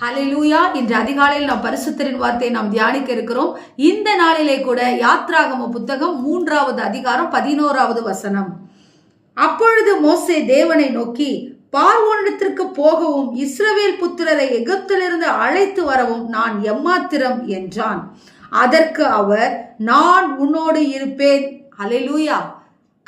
ஹலிலூயா இன்று அதிகாலையில் நாம் பரிசுத்தரின் வார்த்தையை நாம் தியானிக்க இருக்கிறோம். இந்த நாளிலே கூட யாத்ராகம புத்தகம் மூன்றாவது அதிகாரம் பதினோராவது வசனம். அப்பொழுது மோசே தேவனை நோக்கி பார்வோனிடத்திற்கு போகவும் இஸ்ரவேல் புத்திரரை எகிப்திலிருந்து அழைத்து வரவும் நான் எம்மாத்திரம் என்றான். அதற்கு அவர் நான் உன்னோடு இருப்பேன். ஹalleluya.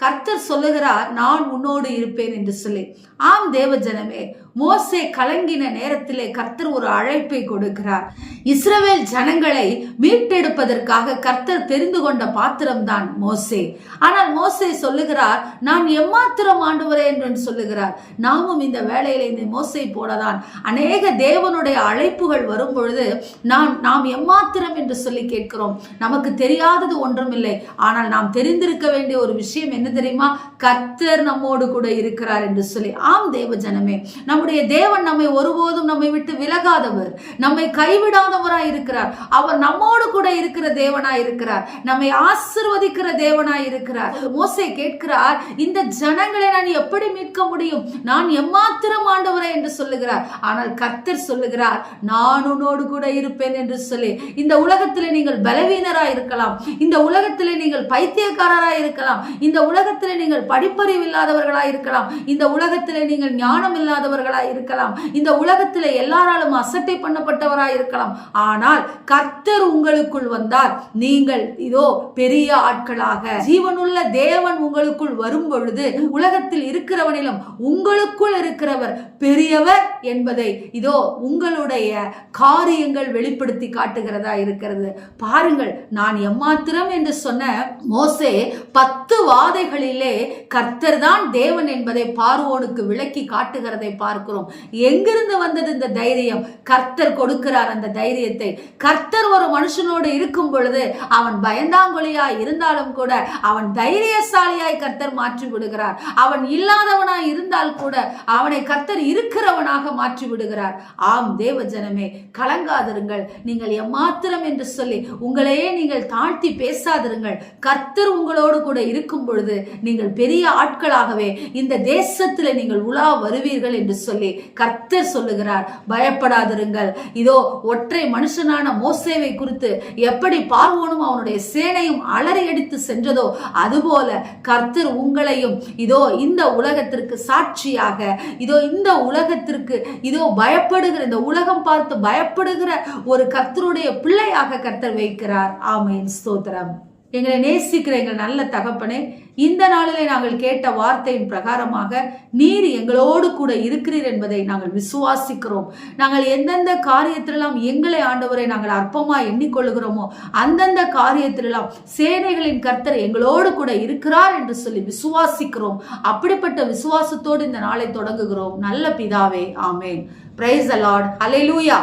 கர்த்தர் சொல்லுகிறார் நான் உன்னோடு இருப்பேன் என்று சொல்லி. ஆம் தேவஜனமே மோசே கலங்கின நேரத்திலே கர்த்தர் ஒரு அழைப்பை கொடுக்கிறார். இஸ்ரவேல் ஜனங்களை மீட்டெடுப்பதற்காக கர்த்தர் தெரிந்து கொண்ட பாத்திரம்தான் மோசே. ஆனால் மோசே சொல்லுகிறார் நான் எம்மாத்திரம் ஆண்டுவரே என்று சொல்லுகிறார். நாமும் இந்த வேலையில இந்த மோசை போலதான் அநேக தேவனுடைய அழைப்புகள் வரும் பொழுது நாம் நாம் எம்மாத்திரம் என்று சொல்லி கேட்கிறோம். நமக்கு தெரியாதது ஒன்றும் இல்லை ஆனால் நாம் தெரிந்திருக்க வேண்டிய ஒரு விஷயம் என்ன தெரியுமா? கர்த்தர் நம்மோடு கூட இருக்கிறார் என்று சொல்லி. ஆம் தேவ ஜனமே நம்முடைய தேவன் நம்மை ஒருபோதும் நம்மை நம்மை கைவிடாதவராய் இருக்கிறார். அவர் நம்மோடு கூட இருக்கிற தேவனாய் இருக்கிறார். நம்மை ஆசிர்வதிக்கிற தேவனாய் இருக்கிறார். மோசை கேட்கிறார் இந்த ஜனங்களை நான் எப்படி மீட்க முடியும்? நான் எம்மாத்திரம் ஆண்டவரே என்று சொல்லுகிறார். ஆனால் கர்த்தர் சொல்லுகிறார் நான் உன்னோடு கூட இருப்பேன் என்று சொல்லி. இந்த உலகத்தில் நீங்கள் பலவீனராய் இருக்கலாம். இந்த உலகத்தில் நீங்கள் பைத்தியக்காரராய் இருக்கலாம். இந்த உலகத்தில் நீங்கள் படிப்பறிவு இல்லாதவர்களாய் இருக்கலாம். இந்த உலகத்தில் நீங்கள் ஞானம் இல்லாதவர்களாய் இருக்கலாம். இந்த உலகத்தில் எல்லாராலும் அசட்டை பண்ணப்பட்டவராய் இருக்கலாம் ஆனால் கர்த்தர் உங்களுக்குள் வந்தால் நீங்கள் இதோ பெரிய ஆட்களாக. ஜீவனுள்ள தேவன் உங்களுக்குள் வரும் பொழுது உலகத்தில் இருக்கிறவனிலும் உங்களுக்குள் இருக்கிறவர் பெரியவர் என்பதை இதோ உங்களுடைய காரியங்கள் வெளிப்படுத்தி காட்டுகிறதா இருக்கிறது. பாருங்கள் நான் எம்மாத்திரம் என்று சொன்ன மோசே பத்து வாதைகளிலே கர்த்தர் தான் தேவன் என்பதை பார்வோனுக்கு விளக்கி காட்டுகிறதை பார்க்கிறோம். எங்கிருந்து வந்தது இந்த தைரியம்? தைரியம் கர்த்தர் கொடுக்கிறார் அந்த தைரியத்தை. கர்த்தர் ஒரு மனுஷனோடு இருக்கும் பொழுது அவன் பயந்தாங்கொழியாய் இருந்தாலும் கூட அவன் தைரியசாலியாய் கர்த்தர் மாற்றி விடுகிறார். அவன் இல்லாதவனாய் இருந்தால் கூட அவனை கர்த்தர் இருக்கிறவனாக மாற்றி விடுகிறார். ஆம் தேவ ஜனமே கலங்காதிருங்கள். நீங்கள் எம்மாத்திரம் என்று சொல்லி உங்களையே நீங்கள் தாழ்த்தி பேசாதிருங்கள். கர்த்தர் உங்களோடு கூட இருக்கும் பொழுது நீங்கள் பெரிய ஆட்களாகவே இந்த தேசத்தில் நீங்கள் உலா வருவீர்கள் என்று சொல்லி கர்த்தர் சொல்லுகிறார். பயப்பட பயப்படாதிருங்கள் இதோ ஒற்றை மனுஷனான மோசேவை குறித்து எப்படி பார்வோனும் அவனுடைய சேனையும் அலறியடித்து சென்றதோ அதுபோல கர்த்தர் உங்களையும் இதோ இந்த உலகத்திற்கு சாட்சியாக இதோ இந்த உலகத்திற்கு இதோ பயப்படுகிற இந்த உலகம் பார்த்து பயப்படுகிற ஒரு கர்த்தருடைய பிள்ளையாக கர்த்தர் வைக்கிறார். ஆமையின் ஸ்தோத்திரம். எங்களை நேசிக்கிற எங்கள் நல்ல தகப்பனே இந்த நாளிலே நாங்கள் கேட்ட வார்த்தையின் பிரகாரமாக நீர் எங்களோடு கூட இருக்கிறீர் என்பதை நாங்கள் விசுவாசிக்கிறோம். நாங்கள் எந்தெந்த காரியத்திலெல்லாம் எங்களை ஆண்டவரை நாங்கள் அற்பமாக எண்ணிக்கொள்கிறோமோ அந்தந்த காரியத்திலெல்லாம் சேனைகளின் கர்த்தர் எங்களோடு கூட இருக்கிறார் என்று சொல்லி விசுவாசிக்கிறோம். அப்படிப்பட்ட விசுவாசத்தோடு இந்த நாளை தொடங்குகிறோம். நல்ல பிதாவே ஆமேன். பிரைஸ் அலாட் லூயா